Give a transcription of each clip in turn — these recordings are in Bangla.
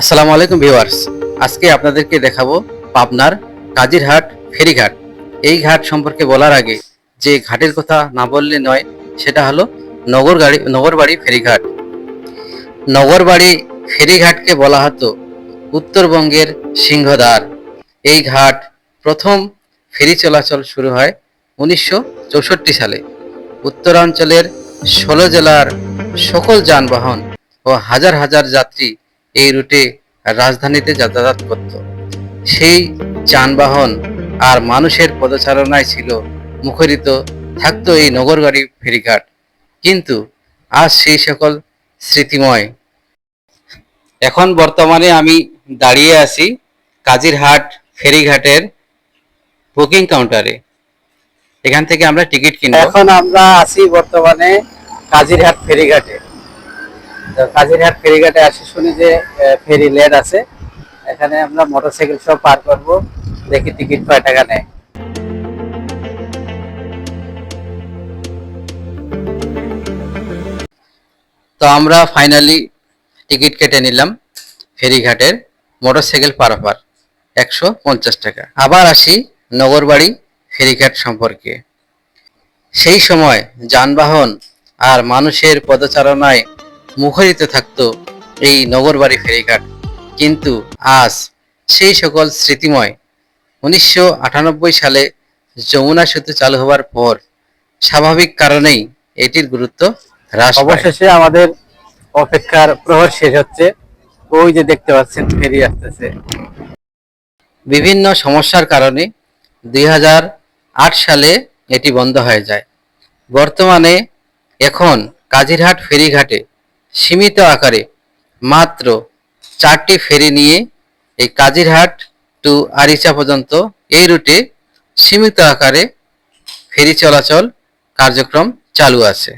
আসসালামু আলাইকুম ভিউয়ার্স। আজকে আপনাদেরকে দেখাবো পাবনার কাজিরহাট ফেরিঘাট। এই ঘাট সম্পর্কে বলার আগে যে ঘাটের কথা না বললে নয়, সেটা হলো নগর গাড়ি নগরবাড়ি ফেরিঘাট। নগরবাড়ি ফেরিঘাটকে বলা হতো উত্তরবঙ্গের সিংহদ্বার। এই ঘাট প্রথম ফেরি চলাচল শুরু হয় উনিশশো চৌষট্টি সালে। উত্তরাঞ্চলের ষোলো জেলার সকল যানবাহন ও হাজার হাজার যাত্রী এই রুটে রাজধানীতে যাতায়াত করত। সেই যানবাহন আর মানুষের পদচারণায় ছিল মুখরিত, থাকতো এই নগরগাড়ি ফেরিঘাট। কিন্তু আজ সেই সকল স্মৃতিময়। এখন বর্তমানে আমি দাঁড়িয়ে আছি কাজিরহাট ফেরিঘাটের বুকিং কাউন্টারে। এখান থেকে আমরা টিকিট কিনবো। এখন আমরা আছি বর্তমানে কাজিরহাট ফেরিঘাটে। কাজিরহাট ফেরিঘাটে আসি শুনি যে ফেরি লেট আছে। এখানে আমরা মোটরসাইকেল সব পার করব। দেখি টিকিট কয় টাকা নেয়। তো আমরা ফাইনালি টিকিট কেটে নিলাম ফেরিঘাটের মোটরসাইকেল পারাপার একশো পঞ্চাশ টাকা। আবার আসি নগরবাড়ি ফেরিঘাট সম্পর্কে। সেই সময় যানবাহন আর মানুষের পদচারণায় মুখরিত থাকতো এই নগরবাড়ি ফেরিঘাট। কিন্তু আজ সেই সকল স্মৃতিময় উনিশশো আটানব্বই সালে যমুনা সেতু চালু হওয়ার পর স্বাভাবিক কারণেই এটির গুরুত্ব হ্রাস অবশেষে আমাদের অপেক্ষার প্রহর শেষ হচ্ছে। ওই যে দেখতে পাচ্ছেন ফেরি আসতেছে। বিভিন্ন সমস্যার কারণে দুই হাজার আট সালে এটি বন্ধ হয়ে যায়। বর্তমানে এখন কাজিরহাট ফেরিঘাটে সীমিত আকারে মাত্র চারটি ফেরি নিয়ে এই কাজিরহাট টু আরিচা পর্যন্ত এই রুটে সীমিত আকারে ফেরি চলাচল কার্যক্রম চালু আছে।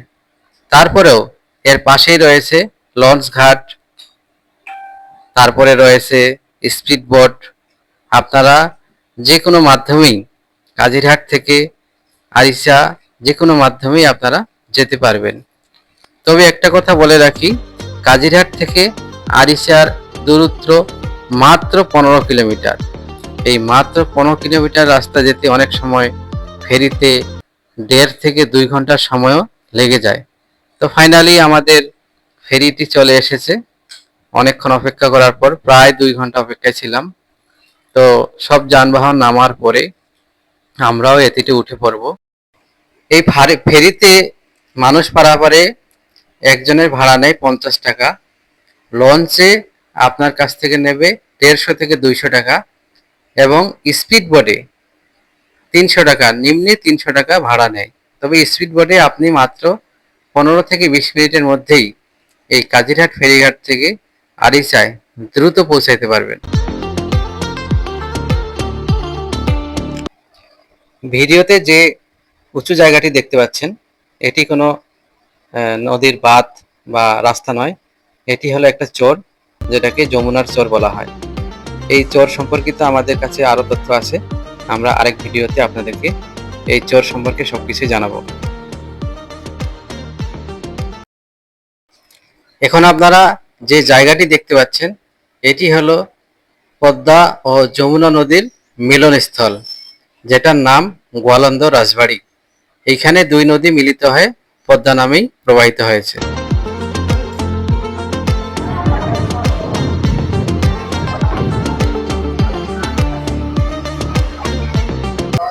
তারপরেও এর পাশেই রয়েছে লঞ্চ ঘাট, তারপরে রয়েছে স্পিড বোট। আপনারা যে কোনো মাধ্যমেই কাজিরহাট থেকে আরিসা যে কোনো মাধ্যমেই আপনারা যেতে পারবেন। তবে একটা কথা বলে রাখি, কাজিরহাট থেকে আরিশার দূরত্ব মাত্র পনেরো কিলোমিটার। এই মাত্র পনেরো কিলোমিটার রাস্তা যেতে অনেক সময় ফেরিতে দেড় থেকে দুই ঘণ্টার সময়ও লেগে যায়। তো ফাইনালি আমাদের ফেরিটি চলে এসেছে। অনেকক্ষণ অপেক্ষা করার পর প্রায় দুই ঘণ্টা অপেক্ষায় ছিলাম। তো সব যানবাহন নামার পরে আমরাও এটিতে উঠে পড়ব। এই ফারে- ফেরিতে মানুষ পারাপারে একজনের ভাড়া নেয় পঞ্চাশ টাকা। লঞ্চে আপনার কাছ থেকে নেবে দেড়শো থেকে দুইশো টাকা এবং স্পিড বোটে তিনশো টাকা, নিম্নে তিনশো টাকা ভাড়া নেয়। তবে স্পিড বোটে আপনি মাত্র পনেরো থেকে বিশ মিনিটের মধ্যেই এই কাজিরহাট ফেরিঘাট থেকে আরিচায় দ্রুত পৌঁছাইতে পারবেন। ভিডিওতে যে উঁচু জায়গাটি দেখতে পাচ্ছেন, এটি কোনো নদীর বাঁধ বা রাস্তা নয়, এটি হলো একটা চর, যেটাকে যমুনার চর বলা হয়। এই চর সম্পর্কিত আমাদের কাছে আরও তথ্য আছে, আমরা আরেক ভিডিওতে আপনাদেরকে এই চর সম্পর্কে সব সবকিছু জানাব। এখন আপনারা যে জায়গাটি দেখতে পাচ্ছেন, এটি হলো পদ্মা ও যমুনা নদীর মিলনস্থল, যেটার নাম গোয়ালন্দ রাজবাড়ি। এইখানে দুই নদী মিলিত হয়ে পদ্মা নামেই প্রবাহিত হয়েছে।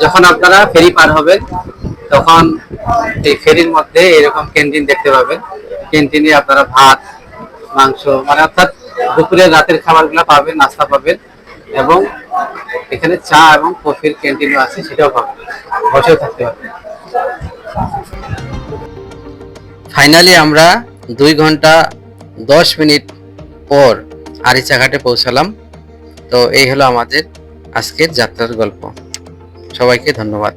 যখন আপনারা ফেরি পার হবেন, তখন এই ফেরির মধ্যে এরকম ক্যান্টিন দেখতে পাবেন। ক্যান্টিনে আপনারা ভাত, মাংস মানে অর্থাৎ দুপুরের রাতের খাবারগুলো পাবেন, নাস্তা পাবেন এবং এখানে চা এবং কফির ক্যান্টিনও আছে, সেটাও পাবেন। বসেও থাকতে পারবেন। ফাইনালি আমরা দুই ঘণ্টা দশ মিনিট পর আরিচাঘাটে পৌঁছালাম। তো এই হলো আমাদের আজকের যাত্রার গল্প। সবাইকে ধন্যবাদ।